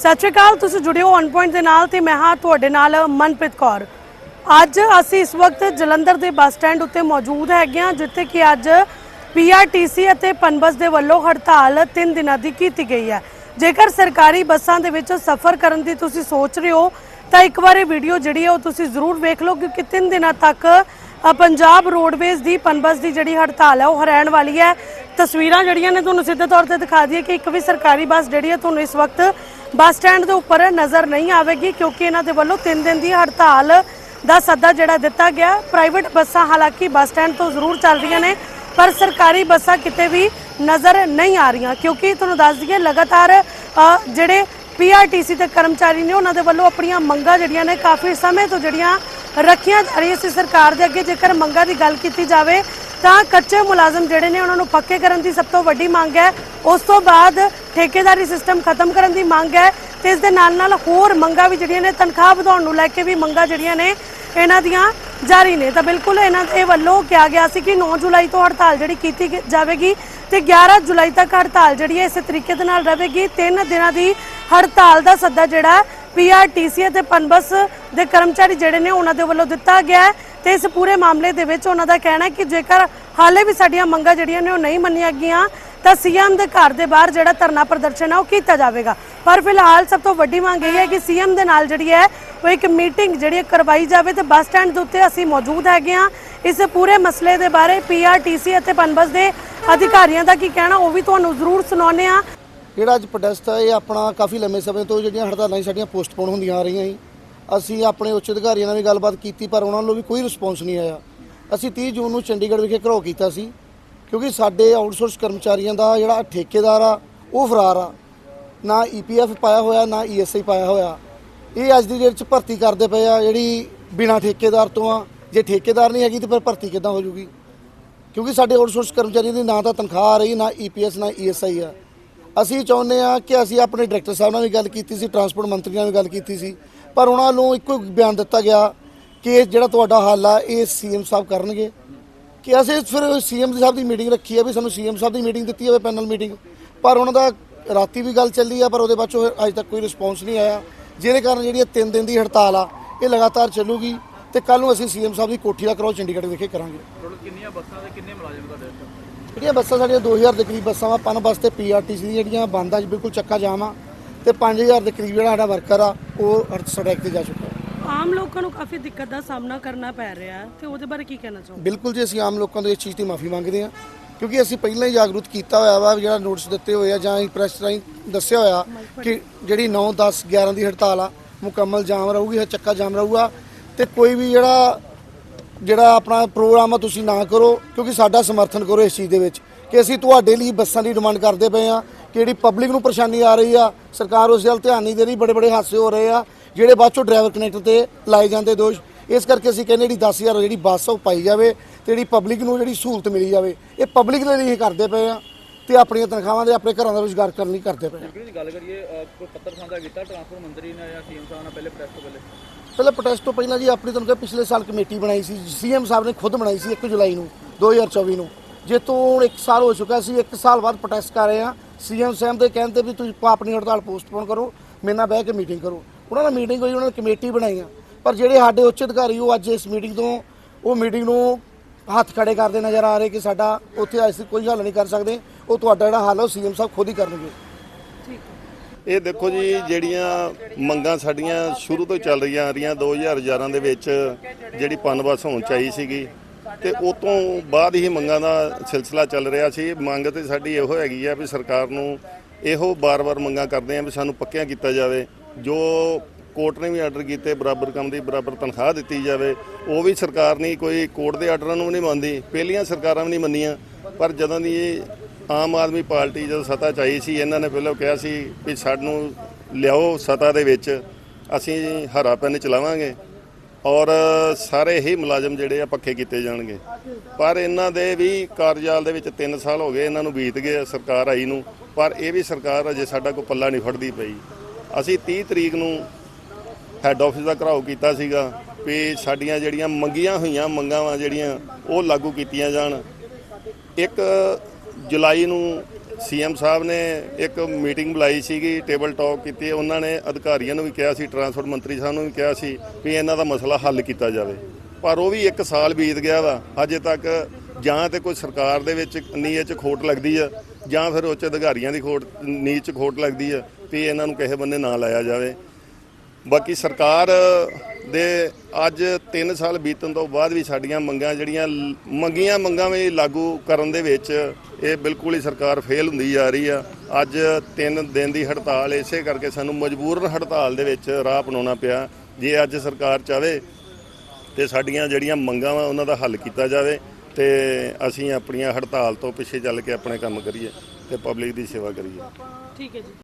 ਸਤਿ ਸ਼੍ਰੀ ਅਕਾਲ, ਤੁਸੀਂ ਜੁੜੇ ਹੋ ਔਨ ਪੁਆਇੰਟ ਦੇ ਨਾਲ ਤੇ ਮੈਂ ਹਾਂ ਤੁਹਾਡੇ ਨਾਲ ਮਨਪ੍ਰੀਤ ਕੌਰ। ਅੱਜ ਅਸੀਂ ਇਸ ਵਕਤ ਜਲੰਧਰ ਦੇ ਬੱਸ ਸਟੈਂਡ ਉੱਤੇ ਮੌਜੂਦ ਹੈਗੇ ਹਾਂ, ਜਿੱਥੇ ਕਿ ਅੱਜ ਪੀਆਰਟੀਸੀ ਅਤੇ ਪਨਬਸ ਦੇ ਵੱਲੋਂ ਹੜਤਾਲ 3 ਦਿਨਾਂ ਦੀ ਕੀਤੀ ਗਈ ਹੈ। ਜੇਕਰ ਸਰਕਾਰੀ ਬੱਸਾਂ ਦੇ ਵਿੱਚ ਸਫ਼ਰ ਕਰਨ ਦੀ ਤੁਸੀਂ ਸੋਚ ਰਹੇ ਹੋ, ਤਾਂ ਇੱਕ ਵਾਰ ਇਹ ਵੀਡੀਓ ਜਿਹੜੀ ਹੈ ਉਹ ਤੁਸੀਂ ਜ਼ਰੂਰ ਵੇਖ ਲਓ, ਕਿਉਂਕਿ 3 ਦਿਨਾਂ ਤੱਕ ਪੰਜਾਬ ਰੋਡਵੇਜ਼ ਦੀ, ਪਨਬਸ ਦੀ ਜਿਹੜੀ ਹੜਤਾਲ ਹੈ, ਉਹ ਹਰਾਉਣ ਵਾਲੀ ਹੈ। ਤਸਵੀਰਾਂ ਜਿਹੜੀਆਂ ਨੇ ਤੁਹਾਨੂੰ ਸਿੱਧੇ ਤੌਰ ਤੇ ਦਿਖਾ ਦਈਏ ਕਿ ਇੱਕ ਵੀ ਸਰਕਾਰੀ ਬੱਸ ਜਿਹੜੀ ਹੈ ਤੁਹਾਨੂੰ ਇਸ ਵਕਤ ਬੱਸ ਸਟੈਂਡ ਦੇ ਉੱਪਰ ਨਜ਼ਰ ਨਹੀਂ ਆਵੇਗੀ ਕਿਉਂਕਿ ਇਹਨਾਂ ਦੇ ਵੱਲੋਂ 3 ਦਿਨ ਦੀ ਹੜਤਾਲ ਦਾ ਸੱਦਾ ਜਿਹੜਾ ਦਿੱਤਾ ਗਿਆ। ਪ੍ਰਾਈਵੇਟ ਬੱਸਾਂ ਹਾਲਾਂਕਿ ਬੱਸ ਸਟੈਂਡ ਤੋਂ ਜ਼ਰੂਰ ਚੱਲ ਰਹੀਆਂ ਨੇ ਪਰ ਸਰਕਾਰੀ ਬੱਸਾਂ ਕਿਤੇ ਵੀ ਨਜ਼ਰ ਨਹੀਂ ਆ ਰਹੀਆਂ ਕਿਉਂਕਿ ਤੁਹਾਨੂੰ ਦੱਸ ਦਈਏ ਲਗਾਤਾਰ ਅ, ਜਿਹੜੇ ਪੀਆਰਟੀਸੀ ਦੇ ਕਰਮਚਾਰੀ ਨੇ ਉਹਨਾਂ ਦੇ ਵੱਲੋਂ ਆਪਣੀਆਂ ਮੰਗਾਂ ਜਿਹੜੀਆਂ ਨੇ ਕਾਫੀ ਸਮੇਂ ਤੋਂ ਜਿਹੜੀਆਂ ਰੱਖੀਆਂ ਜਾ ਰਹੀਆਂ ਸੀ ਸਰਕਾਰ ਦੇ ਅੱਗੇ। ਜੇਕਰ ਮੰਗਾਂ ਦੀ ਗੱਲ ਕੀਤੀ ਜਾਵੇ ਤਾਂ ਕੱਚੇ ਮੁਲਾਜ਼ਮ ਜਿਹੜੇ ਨੇ ਉਹਨਾਂ ਨੂੰ ਪੱਕੇ ਕਰਨ ਦੀ ਸਭ ਤੋਂ ਵੱਡੀ ਮੰਗ ਹੈ। ਉਸ ਤੋਂ ਬਾਅਦ ਠੇਕੇਦਾਰੀ ਸਿਸਟਮ ਖਤਮ ਕਰਨ ਦੀ ਮੰਗ ਹੈ ਤੇ ਇਸ ਦੇ ਨਾਲ ਨਾਲ ਹੋਰ ਮੰਗਾਂ ਵੀ ਜਿਹੜੀਆਂ ਨੇ, ਤਨਖਾਹ ਵਧਾਉਣ ਨੂੰ ਲੈ ਕੇ ਵੀ ਮੰਗਾਂ ਜਿਹੜੀਆਂ ਨੇ, ਇਹਨਾਂ ਦੀਆਂ ਜਾਰੀ ਨੇ। ਤਾਂ ਬਿਲਕੁਲ ਇਹਨਾਂ ਦੇ ਵੱਲੋਂ ਕਿਹਾ ਗਿਆ ਸੀ ਕਿ 9 ਜੁਲਾਈ ਤੋਂ ਹੜਤਾਲ ਜਿਹੜੀ ਕੀਤੀ ਜਾਵੇਗੀ ਤੇ 11 ਜੁਲਾਈ ਤੱਕ ਹੜਤਾਲ ਜਿਹੜੀ ਹੈ, ਇਸੇ ਤਰੀਕੇ ਦੇ ਨਾਲ ਰਹੇਗੀ। ਤਿੰਨ ਦਿਨਾਂ ਦੀ ਹੜਤਾਲ ਦਾ ਸੱਦਾ ਜਿਹੜਾ ਪੀਆਰਟੀਸੀ ਅਤੇ ਪਨਬਸ ਦੇ ਕਰਮਚਾਰੀ ਜਿਹੜੇ ਨੇ, ਉਹਨਾਂ ਦੇ ਵੱਲੋਂ ਦਿੱਤਾ ਗਿਆ ਹੈ। ਤੇ ਇਸ ਪੂਰੇ ਮਾਮਲੇ ਦੇ ਵਿੱਚ ਉਹਨਾਂ ਦਾ ਕਹਿਣਾ ਹੈ ਕਿ ਜੇਕਰ ਹਾਲੇ ਵੀ ਸਾਡੀਆਂ ਮੰਗਾਂ ਜਿਹੜੀਆਂ ਨੇ ਉਹ ਨਹੀਂ ਮੰਨੀਆਂ ਗਈਆਂ, ਤਾਂ ਸੀਐਮ ਦੇ ਘਰ ਦੇ ਬਾਹਰ ਜਿਹੜਾ ਧਰਨਾ ਪ੍ਰਦਰਸ਼ਨ ਹੈ ਉਹ ਕੀਤਾ ਜਾਵੇਗਾ। ਪਰ ਫਿਲਹਾਲ ਸਭ ਤੋਂ ਵੱਡੀ ਮੰਗ ਇਹ ਹੈ ਕਿ ਸੀਐਮ ਦੇ ਨਾਲ ਜਿਹੜੀ ਹੈ, ਉਹ ਇੱਕ ਮੀਟਿੰਗ ਜਿਹੜੀ ਕਰਵਾਈ ਜਾਵੇ ਤੇ ਬੱਸ ਸਟੈਂਡ ਦੇ ਉੱਤੇ ਅਸੀਂ ਮੌਜੂਦ ਹੈਗੇ ਹਾਂ। ਇਸ ਪੂਰੇ ਮਸਲੇ ਦੇ ਬਾਰੇ ਪੀਆਰਟੀਸੀ ਅਤੇ ਪਨਬਸ ਦੇ ਅਧਿਕਾਰੀਆਂ ਦਾ ਕੀ ਕਹਿਣਾ, ਉਹ ਵੀ ਤੁਹਾਨੂੰ ਜ਼ਰੂਰ ਸੁਣਾਉਂਦੇ ਹਾਂ। ਜਿਹੜਾ ਅੱਜ ਪ੍ਰੋਟੈਸਟ ਹੈ, ਇਹ ਆਪਣਾ ਕਾਫੀ ਲੰਮੇ ਸਮੇਂ ਤੋਂ ਜਿਹੜੀਆਂ ਹੜਤਾਲਾਂ ਸਾਡੀਆਂ ਪੋਸਟਪੋਨ ਹੁੰਦੀਆਂ ਆ ਰਹੀਆਂ ਸੀ। ਅਸੀਂ ਆਪਣੇ ਉੱਚ ਅਧਿਕਾਰੀਆਂ ਨਾਲ ਵੀ ਗੱਲਬਾਤ ਕੀਤੀ, ਪਰ ਉਹਨਾਂ ਨੂੰ ਵੀ ਕੋਈ ਰਿਸਪੌਂਸ ਨਹੀਂ ਆਇਆ। ਅਸੀਂ 30 ਜੂਨ ਨੂੰ ਚੰਡੀਗੜ੍ਹ ਵਿਖੇ ਘਰੋ ਕੀਤਾ ਸੀ, ਕਿਉਂਕਿ ਸਾਡੇ ਆਊਟਸੋਰਸ ਕਰਮਚਾਰੀਆਂ ਦਾ ਜਿਹੜਾ ਠੇਕੇਦਾਰ ਆ, ਉਹ ਫਰਾਰ ਆ। ਨਾ ਈਪੀਐਫ ਪਾਇਆ ਹੋਇਆ, ਨਾ ਈਐਸਆਈ ਪਾਇਆ ਹੋਇਆ। ਇਹ ਅੱਜ ਦੀ ਡੇਟ 'ਚ ਭਰਤੀ ਕਰਦੇ ਪਏ ਆ, ਜਿਹੜੀ ਬਿਨਾ ਠੇਕੇਦਾਰ ਤੋਂ ਆ। ਜੇ ਠੇਕੇਦਾਰ ਨਹੀਂ ਹੈਗੀ ਤੇ ਫਿਰ ਭਰਤੀ ਕਿੱਦਾਂ ਹੋ ਜੂਗੀ? ਕਿਉਂਕਿ ਸਾਡੇ ਆਊਟਸੋਰਸ ਕਰਮਚਾਰੀਆਂ ਦੀ ਨਾ ਤਾਂ ਤਨਖਾਹ ਆ ਰਹੀ, ਨਾ ਈਪੀਐਸ ਨਾ ਈਐਸਆਈ ਆ। ਅਸੀਂ ਚਾਹੁੰਦੇ ਆ ਕਿ ਅਸੀਂ ਆਪਣੇ ਡਾਇਰੈਕਟਰ ਸਾਹਿਬ ਨਾਲ ਵੀ ਗੱਲ ਕੀਤੀ ਸੀ ਟਰਾਂਸਪੋਰਟ ਮੰਤਰੀ ਨਾਲ ਵੀ ਗੱਲ ਕੀਤੀ ਸੀ। ਪਰ ਉਹਨਾਂ ਵੱਲੋਂ ਇੱਕੋ ਹੀ ਬਿਆਨ ਦਿੱਤਾ ਗਿਆ ਕਿ ਇਹ ਜਿਹੜਾ ਤੁਹਾਡਾ ਹੱਲ ਆ ਇਹ ਸੀਐਮ ਸਾਹਿਬ ਕਰਨਗੇ। ਕਿ ਅਸੀਂ ਫਿਰ ਸੀਐਮ ਸਾਹਿਬ ਦੀ ਮੀਟਿੰਗ ਰੱਖੀ ਹੈ ਵੀ ਸਾਨੂੰ ਸੀਐਮ ਸਾਹਿਬ ਦੀ ਮੀਟਿੰਗ ਦਿੱਤੀ ਹੋਵੇ ਪੈਨਲ ਮੀਟਿੰਗ। ਪਰ ਉਹਨਾਂ ਦਾ ਰਾਤੀ ਵੀ ਗੱਲ ਚੱਲੀ ਆ ਪਰ ਉਹਦੇ ਬਾਅਦ ਚੋਂ ਅਜੇ ਤੱਕ ਕੋਈ ਰਿਸਪੌਂਸ ਨਹੀਂ ਆਇਆ। ਜਿਹਦੇ ਕਾਰਨ ਜਿਹੜੀ ਤਿੰਨ ਦਿਨ ਦੀ ਹੜਤਾਲ ਆ ਇਹ ਲਗਾਤਾਰ ਚੱਲੂਗੀ ਤੇ ਕੱਲ ਨੂੰ ਅਸੀਂ ਸੀਐਮ ਸਾਹਿਬ ਦੀ ਕੋਠੀ ਦਾ ਕਰਾਓ ਚੰਡੀਗੜ੍ਹ ਵਿਖੇ ਕਰਾਂਗੇ। ਟੋਟਲ ਕਿੰਨੀਆਂ ਬੱਸਾਂ ਤੇ ਕਿੰਨੇ ਮੁਲਾਜ਼ਮ ਤੁਹਾਡੇ ਇੱਥੇ? ਜਿਹੜੀਆਂ ਬੱਸਾਂ ਸਾਡੀਆਂ 2000 ਦੇ ਕਰੀਬ ਬੱਸਾਂ ਵਾ ਪਨ ਬੱਸ ਤੇ ਪੀਆਰਟੀਸੀ ਦੀਆਂ ਜਿਹੜੀਆਂ ਬੰਦ ਆ ਬਿਲਕੁਲ ਚੱਕਾ ਜਾਮ ਆ। ਤੇ 5000 ਦੇ ਕਰੀਬ ਜਿਹੜਾ ਸਾਡਾ ਵਰਕਰ ਆ ਉਹ ਸੜਕ ਤੇ ਜਾ ਚੁੱਕਾ। ਆਮ ਲੋਕਾਂ ਨੂੰ ਕਾਫੀ ਦਿੱਕਤ ਦਾ ਸਾਹਮਣਾ ਕਰਨਾ ਪੈ ਰਿਹਾ ਹੈ ਤੇ ਉਹਦੇ ਬਾਰੇ ਕੀ ਕਹਿਣਾ ਚਾਹੋ ਬਿਲਕੁਲ ਜੀ ਅਸੀਂ ਆਮ ਲੋਕਾਂ ਤੋਂ ਇਸ ਚੀਜ਼ ਦੀ ਮਾਫੀ ਮੰਗਦੇ ਹਾਂ ਕਿਉਂਕਿ ਅਸੀਂ ਪਹਿਲਾਂ ਹੀ ਜਾਗਰੂਕ ਕੀਤਾ ਹੋਇਆ ਵਾ ਜਿਹੜਾ ਨੋਟਿਸ ਦਿੱਤੇ ਹੋਏ ਆ ਜਾਂ ਪ੍ਰੈਸ ਰਾਹੀਂ ਦੱਸਿਆ ਹੋਇਆ ਕਿ ਜਿਹੜੀ 9 10 11 ਦੀ ਹੜਤਾਲ ਆ ਮੁਕੰਮਲ ਜਾਮ ਰਹੂਗੀ ਹਰ ਚੱਕਾ ਜਾਮ ਰਹੂਗਾ ਤੇ ਕੋਈ ਵੀ ਜਿਹੜਾ ਜਿਹੜਾ ਆਪਣਾ ਪ੍ਰੋਗਰਾਮ ਆ ਤੁਸੀਂ ਨਾ ਕਰੋ ਕਿਉਂਕਿ ਸਾਡਾ ਸਮਰਥਨ ਕਰੋ ਇਸ ਚੀਜ਼ ਦੇ ਵਿੱਚ ਕਿ ਅਸੀਂ ਤੁਹਾਡੇ ਲਈ ਬੱਸਾਂ ਦੀ ਡਿਮਾਂਡ ਕਰਦੇ ਪਏ ਆ ਜਿਹੜੀ ਪਬਲਿਕ ਨੂੰ ਪਰੇਸ਼ਾਨੀ ਆ ਰਹੀ ਆ? ਸਰਕਾਰ ਉਸ ਵੱਲ ਧਿਆਨ ਨਹੀਂ ਦੇ ਰਹੀ ਬੜੇ ਬੜੇ ਹਾਦਸੇ ਹੋ ਰਹੇ ਆ ਜਿਹੜੇ ਬਾਅਦ ਚੋਂ ਡਰਾਈਵਰ ਕਨੈਕਟਰ ਤੇ ਲਾਏ ਜਾਂਦੇ ਦੋਸ਼। ਇਸ ਕਰਕੇ ਅਸੀਂ ਕਹਿੰਦੇ ਜਿਹੜੀ 10000 ਜਿਹੜੀ ਬੱਸ ਉਹ ਪਾਈ ਜਾਵੇ ਤੇ ਜਿਹੜੀ ਪਬਲਿਕ ਨੂੰ ਜਿਹੜੀ ਸਹੂਲਤ ਮਿਲੀ ਜਾਵੇ। ਇਹ ਪਬਲਿਕ ਦੇ ਲਈ ਹੀ ਕਰਦੇ ਪਏ ਆ ਤੇ ਆਪਣੀਆਂ ਤਨਖਾਹਾਂ ਦੇ ਆਪਣੇ ਘਰਾਂ ਦਾ ਰੋਜ਼ਗਾਰ ਕਰਨ ਲਈ ਕਰਦੇ ਪਏ ਆ। ਜੀ ਗੱਲ ਕਰੀਏ ਕੋਈ ਪੱਤਰ ਸਾਂਝਾ ਕੀਤਾ ਟਰਾਂਸਪੋਰਟ ਮੰਤਰੀ ਨੇ ਜਾਂ ਸੀਐਮ ਸਾਹਿਬ ਨੇ ਪਹਿਲੇ ਪ੍ਰੈਸ ਤੋਂ ਪਹਿਲੇ? ਪਹਿਲਾਂ ਪ੍ਰੋਟੈਸਟ ਤੋਂ ਪਹਿਲਾਂ ਜੀ ਆਪਣੀ ਤੁਹਾਨੂੰ ਕਿਹਾ ਪਿਛਲੇ ਸਾਲ ਕਮੇਟੀ ਬਣਾਈ ਸੀ ਸੀਐਮ ਸਾਹਿਬ ਨੇ ਖੁਦ ਬਣਾਈ ਸੀ 1 ਜੁਲਾਈ ਨੂੰ 2024 ਨੂੰ। ਜੇ ਤੋਂ ਹੁਣ 1 ਸਾਲ ਹੋ ਚੁੱਕਾ ਸੀ 1 ਸਾਲ ਬਾਅਦ ਪ੍ਰੋਟੈਸਟ ਕਰ ਰਹੇ ਆ ਸੀਐਮ ਸਾਹਿਬ ਦੇ ਕਹਿੰਦੇ ਵੀ ਤੁਸੀਂ ਆਪਣੀ ਹੜਤਾਲ ਪੋਸਟਪੋਨ ਕਰੋ ਮੇਰੇ ਨਾਲ ਬਹਿ ਕੇ ਮੀਟਿੰਗ ਕਰੋ। ਉਹਨਾਂ ਨਾਲ ਮੀਟਿੰਗ ਹੋਈ ਉਹਨਾਂ ਨੇ ਕਮੇਟੀ ਬਣਾਈ ਆ। ਪਰ ਜਿਹੜੇ ਸਾਡੇ ਉੱਚ ਅਧਿਕਾਰੀ ਉਹ ਅੱਜ ਇਸ ਮੀਟਿੰਗ ਤੋਂ ਉਹ ਮੀਟਿੰਗ ਨੂੰ ਹੱਥ ਖੜੇ ਕਰਦੇ ਨਜ਼ਰ ਆ ਰਹੇ ਕਿ ਸਾਡਾ ਉੱਥੇ ਅਸੀਂ ਕੋਈ ਹੱਲ ਨਹੀਂ ਕਰ ਸਕਦੇ। ਉਹ ਤੁਹਾਡਾ ਜਿਹੜਾ ਹੱਲ ਹੈ ਉਹ ਸੀਐਮ ਸਾਹਿਬ ਖੁਦ ਹੀ ਕਰਨਗੇ। ਇਹ ਦੇਖੋ ਜੀ ਜਿਹੜੀਆਂ ਮੰਗਾਂ ਸਾਡੀਆਂ ਸ਼ੁਰੂ ਤੋਂ ਚੱਲ ਰਹੀਆਂ ਆ ਰਹੀਆਂ 2011 ਦੇ ਵਿੱਚ ਜਿਹੜੀ ਪਨਬਸ ਹੋਣ ਚਾਹੀ ਸੀਗੀ ਤੇ ਉਹ ਤੋਂ ਬਾਅਦ ਹੀ ਮੰਗਾਂ ਦਾ ਸਿਲਸਿਲਾ ਚੱਲ ਰਿਹਾ ਸੀ। ਮੰਗ ਤੇ ਸਾਡੀ ਇਹੋ ਹੈਗੀ ਆ ਵੀ ਸਰਕਾਰ ਨੂੰ ਇਹੋ ਬਾਰ-ਬਾਰ ਮੰਗਾਂ ਕਰਦੇ ਆ ਵੀ ਸਾਨੂੰ ਪੱਕਿਆਂ ਕੀਤਾ ਜਾਵੇ। ਜੋ ਕੋਰਟ ਨੇ ਵੀ ਆਰਡਰ ਕੀਤੇ ਬਰਾਬਰ ਕੰਮ ਦੀ, ਬਰਾਬਰ ਤਨਖਾਹ ਦਿੱਤੀ ਜਾਵੇ, ਉਹ ਵੀ ਸਰਕਾਰ ਨਹੀਂ, ਕੋਈ ਕੋਰਟ ਦੇ ਆਰਡਰਾਂ ਨੂੰ ਵੀ ਨਹੀਂ ਮੰਨਦੀ। ਪਹਿਲੀਆਂ ਸਰਕਾਰਾਂ ਵੀ ਨਹੀਂ ਮੰਨੀਆਂ, ਪਰ ਜਦੋਂ ਦੀ ਆਮ ਆਦਮੀ ਪਾਰਟੀ ਜਦੋਂ ਸੱਤਾ 'ਚ ਆਈ ਸੀ, ਇਹਨਾਂ ਨੇ ਪਹਿਲਾਂ ਕਿਹਾ ਸੀ ਵੀ ਸਾਨੂੰ ਲਿਆਓ ਸੱਤਾ ਦੇ ਵਿੱਚ, ਅਸੀਂ ਹਰਾ ਪੈਨ ਚਲਾਵਾਂਗੇ। ਔਰ ਸਾਰੇ ਹੀ ਮੁਲਾਜ਼ਮ ਜਿਹੜੇ ਆ ਪੱਕੇ ਕੀਤੇ ਜਾਣਗੇ। ਪਰ ਇਹਨਾਂ ਦੇ ਵੀ ਕਾਰਜਾਲ ਦੇ ਵਿੱਚ 3 ਸਾਲ ਹੋ ਗਏ, ਇਹਨਾਂ ਨੂੰ ਬੀਤ ਗਏ ਸਰਕਾਰ ਆਈ ਨੂੰ। ਪਰ ਇਹ ਵੀ ਸਰਕਾਰ ਅਜੇ ਸਾਡਾ ਕੋਈ ਪੱਲਾ ਨਹੀਂ ਫੜਦੀ ਪਈ। ਅਸੀਂ 30 ਤਰੀਕ ਨੂੰ ਹੈੱਡ ਆਫਿਸ ਦਾ ਘਰਾਓ ਕੀਤਾ ਸੀਗਾ ਵੀ ਸਾਡੀਆਂ ਜਿਹੜੀਆਂ ਮੰਗੀਆਂ ਹੋਈਆਂ, ਮੰਗਾਂ ਵਾ ਜਿਹੜੀਆਂ, ਉਹ ਲਾਗੂ ਕੀਤੀਆਂ ਜਾਣ। ਇੱਕ ਜੁਲਾਈ ਨੂੰ ਸੀਐਮ ਸਾਹਿਬ ਨੇ ਇੱਕ ਮੀਟਿੰਗ ਬੁਲਾਈ ਸੀਗੀ, ਟੇਬਲ ਟਾਕ ਕੀਤੀ, ਉਹਨਾਂ ਨੇ ਅਧਿਕਾਰੀਆਂ ਨੂੰ ਵੀ ਕਿਹਾ ਸੀ ਟਰਾਂਸਪੋਰਟ ਮੰਤਰੀ ਸਾਹਿਬ ਨੂੰ ਵੀ ਕਿਹਾ ਸੀ ਵੀ ਇਹਨਾਂ ਦਾ ਮਸਲਾ ਹੱਲ ਕੀਤਾ ਜਾਵੇ। ਪਰ ਉਹ ਵੀ ਇੱਕ ਸਾਲ ਬੀਤ ਗਿਆ ਵਾ ਅਜੇ ਤੱਕ ਜਾਂ ਤੇ ਕੋਈ ਸਰਕਾਰ ਦੇ ਵਿੱਚ ਨੀਅਤ 'ਚ ਖੋਟ ਲੱਗਦੀ ਆ, ਜਾਂ ਫਿਰ ਉੱਚ ਅਧਿਕਾਰੀਆਂ ਦੀ ਖੋਟ ਨੀਅਤ 'ਚ ਖੋਟ ਲੱਗਦੀ ਆ, ਵੀ ਇਹਨਾਂ ਨੂੰ ਕਿਸੇ ਬੰਨੇ ਨਾ ਲਾਇਆ ਜਾਵੇ। ਬਾਕੀ ਸਰਕਾਰ ਦੇ ਅੱਜ 3 ਸਾਲ ਬੀਤਣ ਤੋਂ ਬਾਅਦ ਵੀ ਸਾਡੀਆਂ ਮੰਗਾਂ ਜਿਹੜੀਆਂ ਮੰਗੀਆਂ ਮੰਗਾਂ ਵੀ ਲਾਗੂ ਕਰਨ ਦੇ ਵਿੱਚ ਇਹ ਬਿਲਕੁਲ ਹੀ ਸਰਕਾਰ ਫੇਲ ਹੁੰਦੀ ਜਾ ਰਹੀ ਆ। ਅੱਜ 3 ਦਿਨ ਦੀ ਹੜਤਾਲ ਇਸੇ ਕਰਕੇ ਸਾਨੂੰ ਮਜਬੂਰਨ ਹੜਤਾਲ ਦੇ ਵਿੱਚ ਰਾਹ ਅਪਣਾਉਣਾ ਪਿਆ। ਜੇ ਅੱਜ ਸਰਕਾਰ ਚਾਵੇ ਤੇ ਸਾਡੀਆਂ ਜਿਹੜੀਆਂ ਮੰਗਾਂ ਵਾ ਉਹਨਾਂ ਦਾ ਹੱਲ ਕੀਤਾ ਜਾਵੇ ਤੇ ਅਸੀਂ ਆਪਣੀਆਂ ਹੜਤਾਲ ਤੋਂ ਪਿੱਛੇ ਚੱਲ ਕੇ ਆਪਣੇ ਕੰਮ ਕਰੀਏ ਤੇ ਪਬਲਿਕ ਦੀ ਸੇਵਾ ਕਰੀਏ। ਠੀਕ ਹੈ ਜੀ।